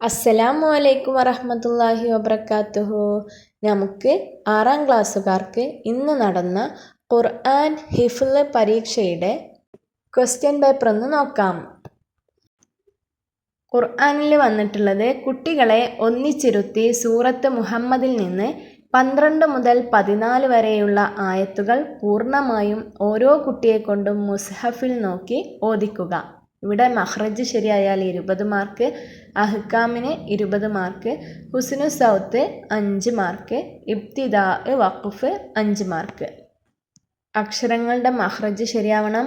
അസ്സലാമു അലൈക്കും വറഹമത്തല്ലാഹി വബർക്കാത്തുഹു നമുക്ക് ആറാം ക്ലാസ്സുകാർക്ക് ഇന്ന് നടന്ന ഖുർആൻ ഹിഫ്ല് പരീക്ഷയുടെ ക്വസ്റ്റ്യൻ പേപ്പർ ഒന്ന് നോക്കാം. ഖുർആനിൽ വന്നിട്ടുള്ളത് കുട്ടികളെ ഒന്നിച്ചിരുത്തി സൂറത്ത് മുഹമ്മദിൽ നിന്ന് പന്ത്രണ്ട് മുതൽ പതിനാല് വരെയുള്ള ആയത്തുകൾ പൂർണമായും ഓരോ കുട്ടിയെക്കൊണ്ടും മുസ്ഹഫിൽ നോക്കി ഓദിക്കുക ഇവിടെ മഹ്റജ് ശരിയായാൽ ഇരുപത് മാർക്ക് അഹ്കാമിന് ഇരുപത് മാർക്ക് ഹുസ്നു സൗത്ത് അഞ്ച് മാർക്ക് ഇബ്തിദാ വഖഫ് അഞ്ച് മാർക്ക് അക്ഷരങ്ങളുടെ മഹ്റജ് ശരിയാവണം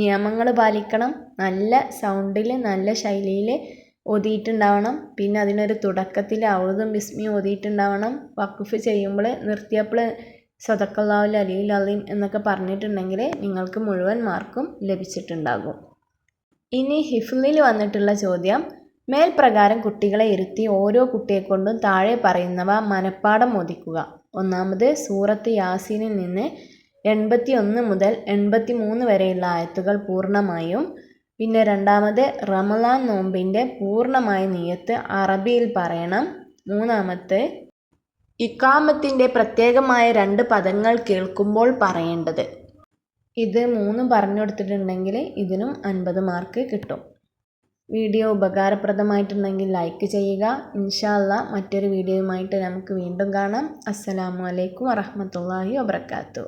നിയമങ്ങൾ പാലിക്കണം നല്ല സൗണ്ടിൽ നല്ല ശൈലിയിൽ ഓതിയിട്ടുണ്ടാവണം. പിന്നെ അതിനൊരു തുടക്കത്തിൽ അവതും ബിസ്മിയും ഓതിയിട്ടുണ്ടാവണം. വഖഫ് ചെയ്യുമ്പോൾ നിർത്തിയപ്പോൾ സദക്കല്ലാവിൽ അലിയിൽ അലീം എന്നൊക്കെ പറഞ്ഞിട്ടുണ്ടെങ്കിൽ നിങ്ങൾക്ക് മുഴുവൻ മാർക്കും ലഭിച്ചിട്ടുണ്ടാകും. ഇനി ഹിഫ്ലിൽ വന്നിട്ടുള്ള ചോദ്യം മേൽപ്രകാരം കുട്ടികളെ ഇരുത്തി ഓരോ കുട്ടിയെക്കൊണ്ടും താഴെ പറയുന്നവ മനഃപ്പാടം മോദിക്കുക. ഒന്നാമത് സൂറത്ത് യാസീനിൽ നിന്ന് എൺപത്തി ഒന്ന് മുതൽ എൺപത്തി മൂന്ന് വരെയുള്ള ആയത്തുകൾ പൂർണമായും പിന്നെ രണ്ടാമത് റമലാൻ നോമ്പിന്റെ പൂർണമായ നീയത്ത് അറബിയിൽ പറയണം. മൂന്നാമത്തെ ഇക്കാമത്തിന്റെ പ്രത്യേകമായ രണ്ട് പദങ്ങൾ കേൾക്കുമ്പോൾ പറയേണ്ടത്. ഇത് മൂന്നും പറഞ്ഞു കൊടുത്തിട്ടുണ്ടെങ്കിൽ ഇതിനും അൻപത് മാർക്ക് കിട്ടും. വീഡിയോ ഉപകാരപ്രദമായിട്ടുണ്ടെങ്കിൽ ലൈക്ക് ചെയ്യുക. ഇൻഷാല്ല മറ്റൊരു വീഡിയോയുമായിട്ട് നമുക്ക് വീണ്ടും കാണാം. അസ്സലാമു അലൈക്കും വറഹമത്തല്ലാഹി വബർക്കാത്തു